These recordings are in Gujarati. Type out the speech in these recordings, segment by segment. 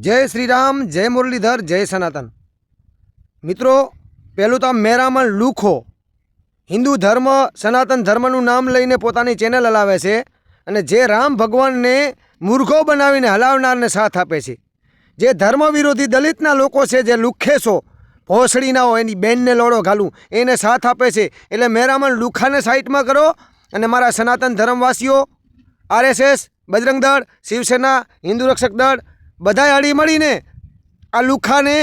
જય શ્રી રામ જય મુરલીધર, જય સનાતન. મિત્રો, પહેલું તો મેરામણ લુખો. હિન્દુ ધર્મ, સનાતન ધર્મનું નામ લઈને પોતાની ચેનલ હલાવે છે અને જે રામ ભગવાનને મૂર્ખો બનાવીને હલાવનારને સાથ આપે છે. જે ધર્મ વિરોધી દલિતના લોકો છે, જે લુખેશો, ભોસડીના હોય, એની બેનને લોડો ઘાલું, એને સાથ આપે છે. એટલે મેરામણ લુખાને સાઈટમાં કરો અને મારા સનાતન ધર્મવાસીઓ, આરએસએસ બજરંગ દળ શિવસેના, હિન્દુ રક્ષક દળ બધાએ હળી મળીને આ લુખાને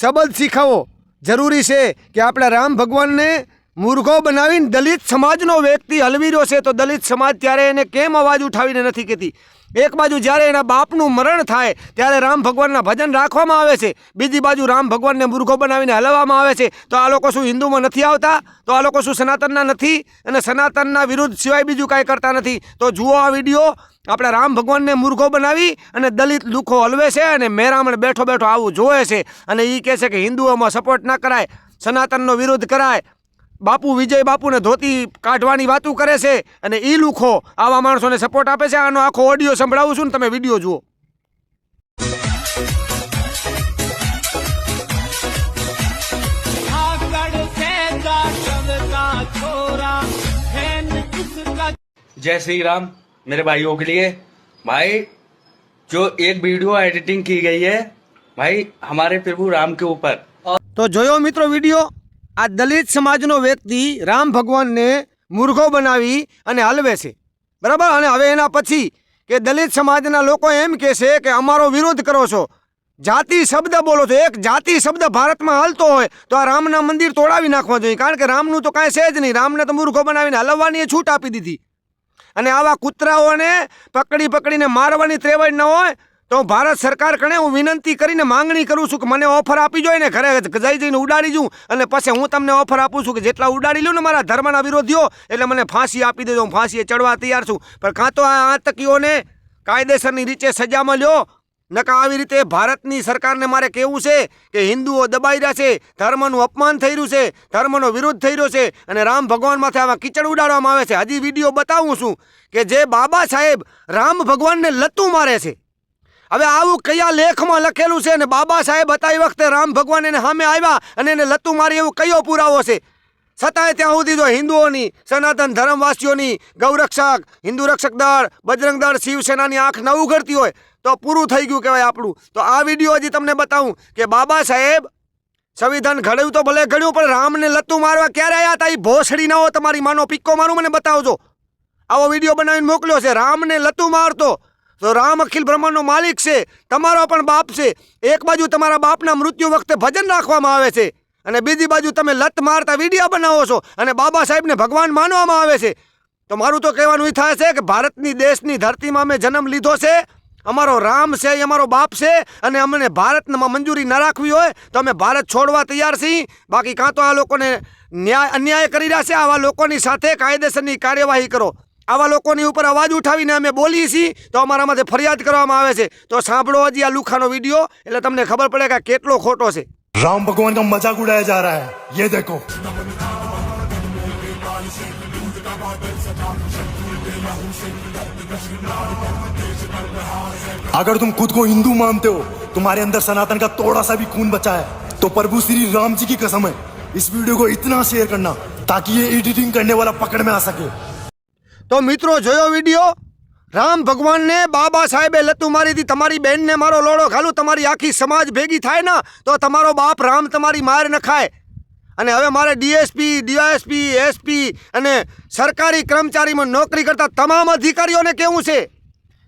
શબ્દ શીખવો. જરૂરી છે કે આપણા રામ ભગવાનને મૂર્ખો બનાવીને દલિત સમાજનો વ્યક્તિ હલવી રહ્યો છે, તો દલિત સમાજ ત્યારે એને કેમ અવાજ ઉઠાવીને નથી કહેતી? એક બાજુ જ્યારે એના બાપનું મરણ થાય, ત્યારે રામ ભગવાનના ભજન રાખવામાં આવે છે. બીજી બાજુ રામ ભગવાનને મૂર્ખો બનાવીને હલવામાં આવે છે. તો આ લોકો શું હિન્દુમાં નથી આવતા? તો આ લોકો શું સનાતનના નથી? અને સનાતનના વિરુદ્ધ સિવાય બીજું કાંઈ કરતા નથી. તો જુઓ આ વીડિયો. આપણે રામ ભગવાનને મૂર્ખો બનાવી અને દલિત દુઃખો હલવે છે અને મેરામણ બેઠો બેઠો આવું જોવે છે. અને એ કહે છે કે હિન્દુઓમાં સપોર્ટ ના કરાય, સનાતનનો વિરોધ કરાય બાપુ વિજય બાપુને ધોતી કાઢવાની વાતું કરે છે અને ઈ લુખો આવા માણસોને સપોર્ટ આપે છે આનો આખો ઓડિયો સંભળાવું છું ને તમે વિડીયો જુઓ आगड़ से दाशव का छोरा है न इसका जय श्री राम मेरे भाइयों के लिए भाई जो एक वीडियो एडिटिंग की गई है भाई हमारे प्रभु राम के ऊपर और તો જોયો મિત્રો વિડીયો આ દલિત સમાજનો વ્યક્તિ રામ ભગવાનને મૂર્ખો બનાવી અને હલવે છે. બરાબર? અને હવે એના પછી કે દલિત સમાજના લોકો એમ કહે છે કે અમારો વિરોધ કરો છો. જાતિ શબ્દ બોલો છો. એક જાતિ શબ્દ ભારતમાં હાલતો હોય તો આ રામના મંદિર તોડાવી નાખવા જોઈએ. કારણ કે રામનું તો કાંઈ છે જ નહીં. રામને તો મૂર્ખો બનાવીને હલવવાની છૂટ આપી દીધી. અને આવા કૂતરાઓને પકડી પકડીને મારવાની ત્રેવડ ન હોય તો ભારત સરકાર કણે હું વિનંતી કરીને માંગણી કરું છું કે મને ઓફર આપી જોઈએ ને ઘરે જઈ જઈને ઉડાડી જઉં અને પછી હું તમને ઓફર આપું છું કે જેટલા ઉડાડી લઉં ને મારા ધર્મના વિરોધીઓ, એટલે મને ફાંસી આપી દેજો, હું ફાંસીએ ચડવા તૈયાર છું. પણ કાં તો આ આતંકીઓને કાયદેસરની રીતે સજામાં લ્યો નકા આવી રીતે ભારતની સરકારને મારે કહેવું છે કે હિન્દુઓ દબાઈ રહ્યા છે, ધર્મનું અપમાન થઈ રહ્યું છે, ધર્મનો વિરોધ થઈ રહ્યો છે અને રામ ભગવાન માથે આવા કિચડ ઉડાડવામાં આવે છે? હજી વીડિયો બતાવું છું કે જે બાબા સાહેબ રામ ભગવાનને લતું મારે છે. હવે આવું કયા લેખમાં લખેલું છે ને બાબા સાહેબ હતા એ વખતે રામ ભગવાન એને સામે આવ્યા અને એને લતું મારી એવું કયો પુરાવો છે? છતાંય ત્યાં સુધી જો હિન્દુઓની, સનાતન ધર્મવાસીઓની, ગૌરક્ષક, હિન્દુ રક્ષક દળ, બજરંગ દળ, શિવસેનાની આંખ ન ઉઘડતી હોય, તો પૂરું થઈ ગયું કહેવાય આપણું. તો આ વીડિયો હજી તમને બતાવું કે બાબા સાહેબ, સંવિધાન ઘડ્યું તો ભલે ઘડ્યું, પણ રામને લતું મારવા ક્યારે આવ્યા હતા? એ ભોસડી ના હો તમારી, માનો પિક્કો મારું, મને બતાવજો. આવો વીડિયો બનાવીને મોકલ્યો છે. રામને લતું મારતો. તો રામ અખિલ બ્રહ્માંડનો માલિક છે, તમારો પણ બાપ છે. એક બાજુ તમારા બાપના મૃત્યુ વખતે ભજન રાખવામાં આવે છે અને બીજી બાજુ તમે લત મારતા વિડીયા બનાવો છો અને બાબા સાહેબને ભગવાન માનવામાં આવે છે. તો મારું તો કહેવાનું એ થાય છે કે ભારતની દેશની ધરતીમાં મેં જન્મ લીધો છે, અમારો રામ છે, એ અમારો બાપ છે અને અમને ભારતમાં મંજૂરી ન રાખવી હોય તો અમે ભારત છોડવા તૈયાર છીએ. બાકી કાં તો આ લોકોને ન્યાય અન્યાય કરી રહ્યા છે, આવા લોકોની સાથે કાયદેસરની કાર્યવાહી કરો. આવા લોકોની ઉપર અવાજ ઉઠાવીને અમે બોલીએ છીએ તો અમારામાંથી ફરિયાદ કરવામાં આવે છે તો સાંભળો હજી આ લુખાનો વિડીયો એટલે તમને ખબર પડે કે આ કેટલો ખોટો છે राम भगवान का मजाक उड़ाया जा रहा है ये देखो अगर तुम खुद को हिंदू मानते हो तुम्हारे अंदर सनातन का थोड़ा सा भी खून बचा है तो प्रभु श्री राम जी की कसम है इस वीडियो को इतना शेयर करना ताकि ये एडिटिंग करने वाला पकड़ में आ सके તો મિત્રો, જોયો વીડિયો? રામ ભગવાનને બાબા સાહેબે લતું મારી હતી. તમારી બેનને મારો લોડો ખાલું. તમારી આખી સમાજ ભેગી થાય ને, તો તમારો બાપ રામ તમારી માર ન ખાય. અને હવે મારે ડીએસપી, ડીવાયએસપી, એસપી અને સરકારી કર્મચારીમાં નોકરી કરતા તમામ અધિકારીઓને કેવું છે?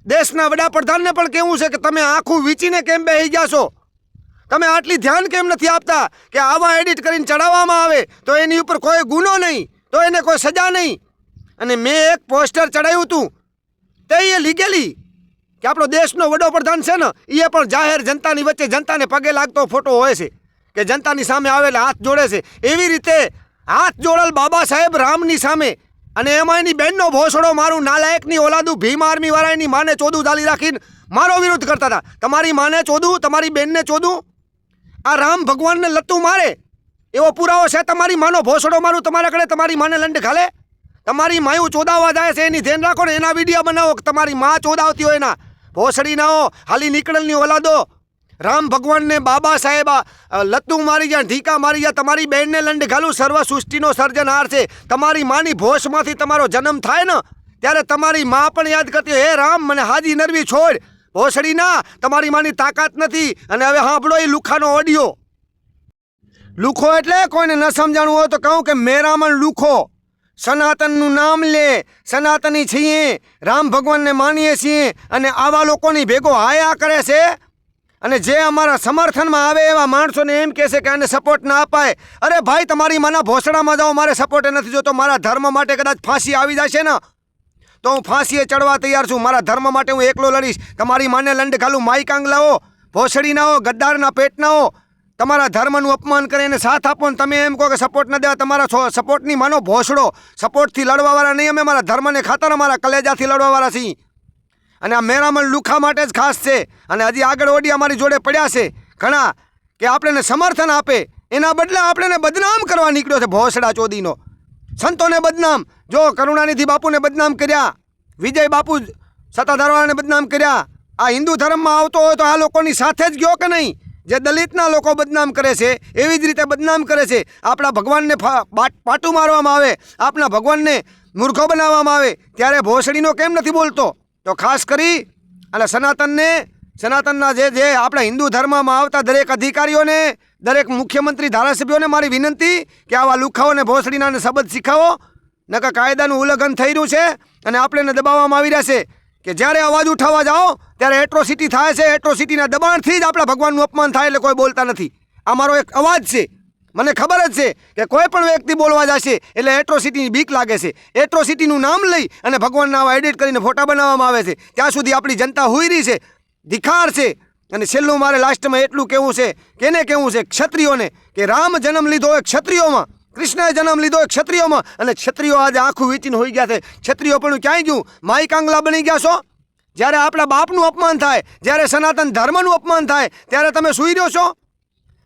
દેશના વડાપ્રધાનને પણ કેવું છે કે તમે આખું વીંચીને કેમ બેસી ગયા છો? તમે આટલી ધ્યાન કેમ નથી આપતા કે આવા એડિટ કરીને ચડાવવામાં આવે? તો એની ઉપર કોઈ ગુનો નહીં, તો એને કોઈ સજા નહીં. અને મેં એક પોસ્ટર ચડાવ્યું હતું તે એ લીગેલી કે આપણો દેશનો વડોપ્રધાન છે ને એ પણ જાહેર જનતાની વચ્ચે જનતાને પગે લાગતો ફોટો હોય છે કે જનતાની સામે આવેલા હાથ જોડે છે. એવી રીતે હાથ જોડેલ બાબા સાહેબ રામની સામે અને એમાં એની બેનનો ભોસડો, મારું નાલાયકની ઓલાદું ભીમ આર્મી એની માને ચોદું ચાલી રાખીને મારો વિરોધ કરતા હતા. તમારી માને ચોદું, તમારી બેનને ચોદું? આ રામ ભગવાનને લતું મારે? એવો પુરાવો છે તમારી માનો? ભોસડો મારું તમારા કડે, તમારી માને લંડ ખાલે તમારી માયું ચોદાવા જાય છે, એની ધ્યાન રાખો ને, એના વીડિયો બનાવો તમારી માં ચોદાવતી હોય એના. ભોસડી ના હો હાલી નીકળેલની ઓલાદો. રામ ભગવાનને બાબા સાહેબ લતું મારી જાય ઢીકા મારી જાય તમારી બેનને લંડ ઘાલું, સર્વ સૃષ્ટિનો સર્જનહાર છે. તમારી માની ભોષમાંથી તમારો જન્મ થાય ને, ત્યારે તમારી માં પણ યાદ કરતી હે રામ, મને હાજી નરવી છોડ. ભોસડી ના, તમારી માની તાકાત નથી. અને હવે સાંભળો એ લુખાનો ઓડિયો લુખો એટલે કોઈને ન સમજાણું હોય તો કહું કે મેરામણ લુખો. સનાતનનું નામ લે. સનાતની છીએ. રામ ભગવાનને માનીએ છીએ અને આવા લોકોની ભેગો હાયા કરે છે. અને જે અમારા સમર્થનમાં આવે એવા માણસોને એમ કહેશે કે આને સપોર્ટ ના અપાય. અરે ભાઈ, તમારી માના ભોસડામાં જાઓ, મારે સપોર્ટ નથી જોતો. મારા ધર્મ માટે કદાચ ફાંસી આવી જશે ને. તો હું ફાંસીએ ચડવા તૈયાર છું. મારા ધર્મ માટે હું એકલો લડીશ. તમારી માને લંડ ખાલું માઈકાંગ લાવો ભોસડી ના હો ગદ્દારના પેટ ના હો તમારા ધર્મનું અપમાન કરે એને સાથ આપો ને તમે એમ કહો કે સપોર્ટ ન દેવા, તમારા સપોર્ટની માનો ભોસડો. સપોર્ટથી લડવાવાળા નહીં, અમે મારા ધર્મને ખાતર અમારા કલેજાથી લડવાવાળા છીએ. અને આ મેરામણ લુખા માટે જ ખાસ છે. અને હજી આગળ ઓડી અમારી જોડે પડ્યા છે. ઘણા કે આપણને સમર્થન આપે. એના બદલે આપણને બદનામ કરવા નીકળ્યો છે ભોસડા ચોદીનો. સંતોને બદનામ. જો કરુણાનિધિ બાપુને બદનામ કર્યા, વિજય બાપુ સત્તાધારવાળાને બદનામ કર્યા. આ હિન્દુ ધર્મમાં આવતો હોય તો આ લોકોની સાથે જ ગયો કે નહીં? જે દલિતના લોકો બદનામ કરે છે, એવી જ રીતે બદનામ કરે છે. આપણા ભગવાનને પાટું મારવામાં આવે, આપણા ભગવાનને મૂર્ખો બનાવવામાં આવે, ત્યારે ભોસડીનો કેમ નથી બોલતો? તો ખાસ કરી અને સનાતનને, સનાતનના જે જે આપણા હિન્દુ ધર્મમાં આવતા દરેક અધિકારીઓને, દરેક મુખ્યમંત્રી, ધારાસભ્યોને મારી વિનંતી કે આવા લુખાઓને, ભોસડીનાને શબ્દ શીખાવો નકા કાયદાનું ઉલ્લંઘન થઈ રહ્યું છે અને આપણને દબાવવામાં આવી રહ્યા છે. કે જ્યારે અવાજ ઉઠાવવા જાઓ, ત્યારે એટ્રોસિટી થાય છે. એટ્રોસિટીના દબાણથી જ આપણા ભગવાનનું અપમાન થાય એટલે કોઈ બોલતા નથી. આ મારો એક અવાજ છે. મને ખબર જ છે કે કોઈ પણ વ્યક્તિ બોલવા જશે એટલે એટ્રોસિટીની બીક લાગે છે. એટ્રોસિટીનું નામ લઈ અને ભગવાનના આવા એડિટ કરીને ફોટા બનાવવામાં આવે છે. ત્યાં સુધી આપણી જનતા હુઈરી છે, ધિખાર છે અને છેલ્લું મારે લાસ્ટમાં એટલું કહેવું છે, કેને કહેવું છે, ક્ષત્રિયોને, કે રામ જન્મ લીધો એ ક્ષત્રિયોમાં. કૃષ્ણએ જન્મ લીધો એ ક્ષત્રિયોમાં. અને ક્ષત્રિયો આજે આખું વેચીને હોઈ ગયા છે. ક્ષત્રિયો પણ ક્યાંય ગયું? માઈ કાંગલા બની ગયા છો? જ્યારે આપણા બાપનું અપમાન થાય, જ્યારે સનાતન ધર્મનું અપમાન થાય, ત્યારે તમે સૂઈ રહ્યો છો?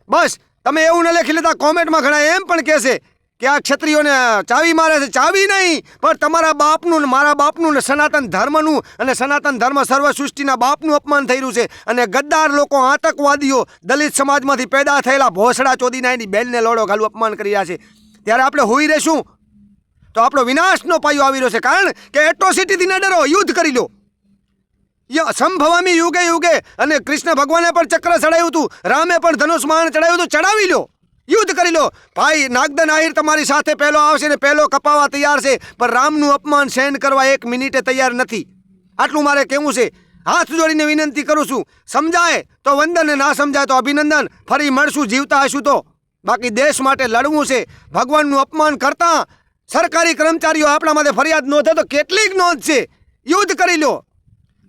બસ, તમે એવું ન લખી લેતા કોમેન્ટમાં ઘણા એમ પણ કહેશે કે આ ક્ષત્રિયોને ચાવી મારે છે. ચાવી નહીં, પણ તમારા બાપનું ને મારા બાપનું ને સનાતન ધર્મનું અને સનાતન ધર્મ સર્વ સૃષ્ટિના બાપનું અપમાન થઈ રહ્યું છે. અને ગદ્દાર લોકો, આતંકવાદીઓ દલિત સમાજમાંથી પેદા થયેલા ભોસડા ચોદીના એની બેનને લોડો ઘાલું અપમાન કરી રહ્યા છે. ત્યારે આપણે હોઈ રહેશું. તો આપણો વિનાશનો પાયો આવી રહ્યો છે. કારણ કે એટ્રોસિટીથી ન ડરો, યુદ્ધ કરી લો. ય- અસંભવામી યુગે યુગે અને કૃષ્ણ ભગવાને પણ ચક્ર ચડાવ્યું હતું. રામે પણ ધનુષ્માન ચડાવ્યું હતું. ચડાવી લો. યુદ્ધ કરી લો. ભાઈ, નાગદન આહિર તમારી સાથે પહેલો આવશે ને પહેલો કપાવા તૈયાર છે. પણ રામનું અપમાન સહન કરવા એક મિનિટે તૈયાર નથી. આટલું મારે કહેવું છે. હાથ જોડીને વિનંતી કરું છું. સમજાય તો વંદન ના સમજાય તો અભિનંદન. ફરી મળશું. જીવતા હશું તો. બાકી દેશ માટે લડવું છે. ભગવાનનું અપમાન કરતા સરકારી કર્મચારીઓ આપણા માટે ફરિયાદ નોંધે તો કેટલીક નોંધ છે. યુદ્ધ કરી લો.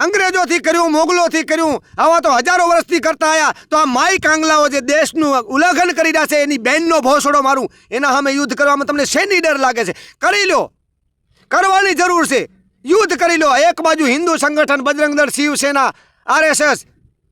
અંગ્રેજોથી કર્યું, મોગલોથી કર્યું, આવા તો હજારો વર્ષથી કરતા આવ્યા તો આ માઈ કાંગલાઓ જે દેશનું ઉલ્લંઘન કરી રહ્યા છે, એની બેનનો ભોસડો મારું. એના સામે યુદ્ધ કરવામાં તમને શેની ડર લાગે છે? કરી લો. કરવાની જરૂર છે. યુદ્ધ કરી લો. એક બાજુ હિન્દુ સંગઠન, બજરંગદળ, શિવસેના, આરએસએસ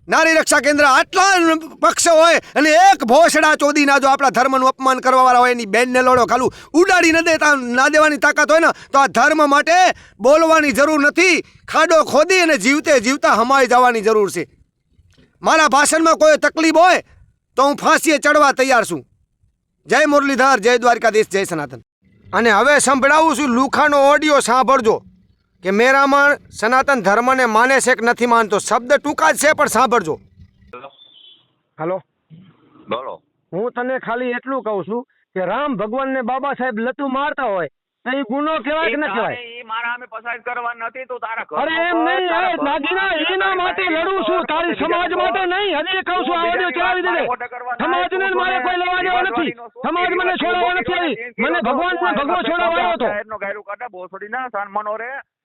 નારી રક્ષા કેન્દ્ર આટલા પક્ષ હોય અને એક ભોસડા ચોદીના જો આપણા ધર્મનું અપમાન કરવાવાળા હોય, એની બેનને લોડો ખાલું. ઉડાડી ન દેતા ના દેવાની તાકાત હોય ને, તો આ ધર્મ માટે બોલવાની જરૂર નથી. ખાડો ખોદી અને જીવતે જીવતા હમાઈ જવાની જરૂર છે. મારા ભાષણમાં કોઈ તકલીફ હોય, તો હું ફાંસીએ ચડવા તૈયાર છું. જય મુરલીધર, જય દ્વારકાધીશ, જય સનાતન. અને હવે સંભળાવું છું લુખાનો ઓડિયો સાંભળજો. કે મેરામણ સનાતન ધર્મને માને છે કે નથી માનતો? શબ્દ ટૂંકા જ છે પણ સાંભળજો. હાલો. બોલો. હું તને ખાલી એટલું કહું છું કે રામ ભગવાન ને બાબા સાહેબ લતું મારતા હોય તો એ ગુનો કહેવાય કે ન કહેવાય? એ મારા અમે પસાર કરવા નથી તો તારા અરે એમ નહીં અરે નાગીના એના માટે લડું છું તારી સમાજ માટે નહીં. હજી કહું છું. આ ઓડિયો ચલાવી દેજે સમાજને ને મારે કોઈ લેવા દેવા નથી. સમાજ મને છોડાવવા નથી. આવી મને ભગવાન ભગવો છોડાવવા આવ્યો હતો. નો ગાયરું કાઢા બોસડી ના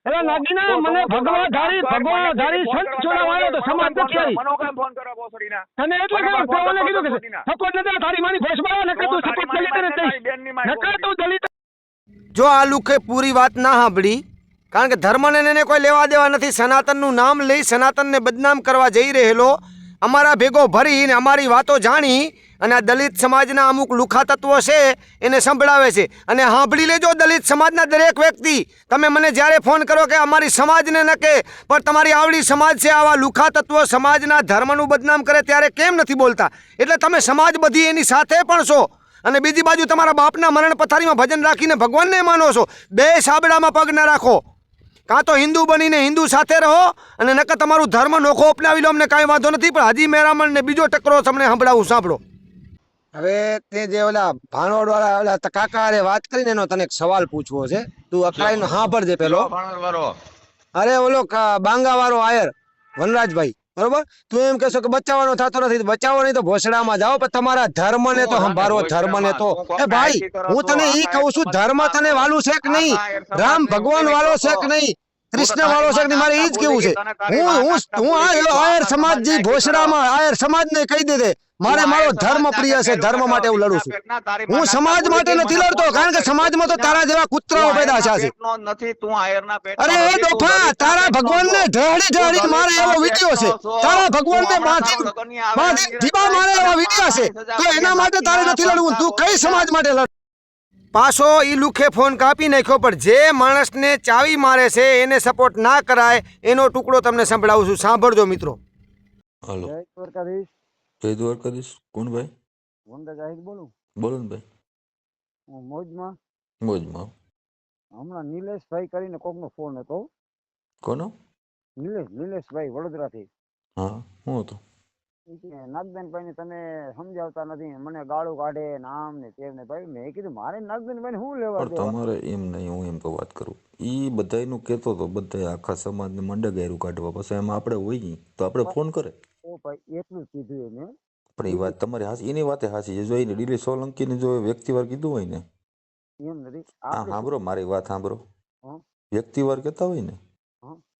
રે નાગીના મને ભગવા ધારી ભગવા ધારી સંત છોડાવવા આવ્યો હતો. સમાજ નથી આવી. મનો કેમ ફોન કરો બોસડી તને એટલે કહું કોને કીધું કે સપોર્ટ નથી. તારી માની ઘોષ મારો નકર તું સપોર્ટ દલિત ને નકર તું દલિત જો આ લુકે પૂરી વાત ના સાંભળી કારણ કે ધર્મને એને કોઈ લેવા દેવા નથી. સનાતનનું નામ લઈ સનાતનને બદનામ કરવા જઈ રહેલો. અમારા ભેગો ભરીને અમારી વાતો જાણી અને આ દલિત સમાજના અમુક લુખા તત્વો છે એને સંભળાવે છે. અને સાંભળી લેજો દલિત સમાજના દરેક વ્યક્તિ. તમે મને જ્યારે ફોન કરો કે અમારી સમાજને ન કે પણ તમારી આવડી સમાજ છે, આવા લુખા તત્વો સમાજના ધર્મનું બદનામ કરે ત્યારે કેમ નથી બોલતા? એટલે તમે સમાજ બધી એની સાથે પણ છો. અને બીજી બાજુ તમારા બાપના મરણ પથારીમાં ભજન રાખીને ભગવાનને માનો છો. બે સાબડામાં પગ ન રાખો. કાં તો હિન્દુ બનીને હિન્દુ સાથે રહો અને નકર તમારું ધર્મ નોખો અપનાવી લો અમને કાંઈ વાંધો નથી પણ હાજી મેરામણને બીજો ટકરો તમને સંભળાવું સાંભળો. હવે તે જે ઓલા ભાણોડ વાળા ઓલા ત- કાકા હારે વાત કરીને એનો તને એક સવાલ પૂછવો છે. તું અકળાઈનો સાંભળજે પેલો. અરે ઓલો બાંગા વાળો આયર વનરાજભાઈ. બરોબર? તું એમ કહેશો કે બચાવવાનો થતો નથી તો બચાવો નહીં તો ભોસડામાં જાઓ પણ તમારા ધર્મ ને તો સંભાળો ધર્મ ને તો. એ ભાઈ હું તને ઈ કહું છું ધર્મ તને વાલું છે કે નહીં. રામ ભગવાન વાળો છે કે નહીં. કૃષ્ણ વાળો છે કે મારે ઈ જ કેવું છે? હું હું હું આ આયર સમાજ જે ભોસડામાં આયર સમાજ ને કહી દે મારે મારો ધર્મ પ્રિય છે ધર્મ માટે હું લડું છું. હું સમાજ માટે નથી લડતો કારણ કે સમાજમાં તો તારા જેવા કૂતરાઓ પેદા થયા છે. નથી તું આયરના પેટ અરે એ ડોફા તારા ભગવાનને ઢળી ઢળી મારે એવો વિડિયો છે. તારા ભગવાનને માથી માથી ઢીબા મારે એવો વિડિયો છે. તો એના માટે તારે નથી લડવું તું કઈ સમાજ માટે લડ પાછો એ લુખે ફોન કાપી નાખ્યો પણ જે માણસને ચાવી મારે છે એને સપોર્ટ ના કરાય એનો ટુકડો તમને સંભળાવું છું. સાંભળજો મિત્રો. હાલો. જય દ્વારકાધીશ. જય દ્વારકાધીશ. કોણ ભાઈ? વંદા જાહિદ બોલું. બોલો ને ભાઈ. હું મોજમાં. મોજમાં. હમણાં નિલેશભાઈ કરીને કોકનો ફોન હતો. કોનો? નિલેશ નિલેશભાઈ વડોદરાથી. હા હું હતું? ઈ કે નાગદાનભાઈને તમે સમજાવતા નથી. મને ગાળું કાઢે ને આમ ને તેમ ને ભાઈ મેં કીધું મારે નાગદાનભાઈને શું લેવા તમારે એમ નહીં હું એમ તો વાત કરું. એ બધાયનું કહેતો હતો બધાય આખા સમાજને મંડે ગાયરું કાઢવા. પછી એમાં આપણે હોય નહીં તો આપણે ફોન કરે. ઓ ભાઈ એટલું કીધું એને. પણ એ વાત તમારી હાસી એની વાતે હાસી છે. જો એને ડીલી સોલંકીને જો વ્યક્તિવાર કીધું હોય ને. એમ નથી. હા સાંભળો મારી વાત સાંભળો? વ્યક્તિવાર કહેતા હોય ને.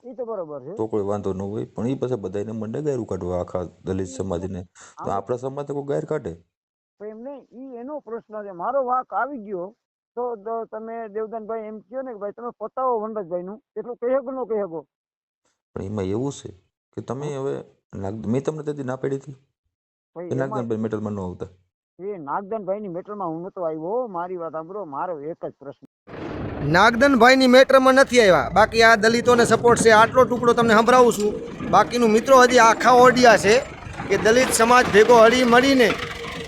એ તો બરોબર છે. તો કોઈ વાંધો ન હોય. પણ એ પછી બધાને મંડે ગાયરું કાઢવા આખા દલિત સમાજને. તો આપણા સમાજ તો કોઈ ગાયર કાઢે? તો એમ ઈ એનો પ્રશ્ન છે. મારો વાક આવી ગયો તો તમે દેવદાનભાઈ એમ કહો ને કે ભાઈ તમે પતાવો વનરાજભાઈનું. એટલું કહી શકો ન કહી શકો? પણ એમાં એવું છે કે તમે હવે મેં તમને તેથી ના પાડી હતી? નાગદાનભાઈ મેટલમાં ન આવતા? એ નાગદાનભાઈની મેટલમાં હું નતો આવ્યો મારી વાત સાંભળો. મારો એક જ પ્રશ્ન. નાગદનભાઈની મેટરમાં નથી આવ્યા. બાકી આ દલિતોને સપોર્ટ છે. આટલો ટુકડો તમને સંભળાવું છું. બાકીનું મિત્રો હજી આખા ઓડિયા છે કે દલિત સમાજ ભેગો હળી મળીને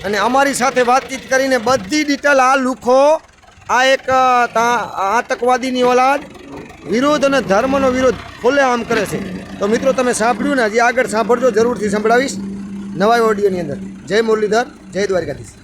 અને અમારી સાથે વાતચીત કરીને બધી ડિટેલ આ લુખો, આ એક આતંકવાદીની ઓલાદ, વિરોધ અને ધર્મનો વિરોધ ખુલ્લે આમ કરે છે. તો મિત્રો, તમે સાંભળ્યું ને, હજી આગળ સાંભળજો, જરૂરથી સંભળાવીશ. નવા ઓડિયોની અંદર. જય મુરલીધર, જય દ્વારકાધીશ.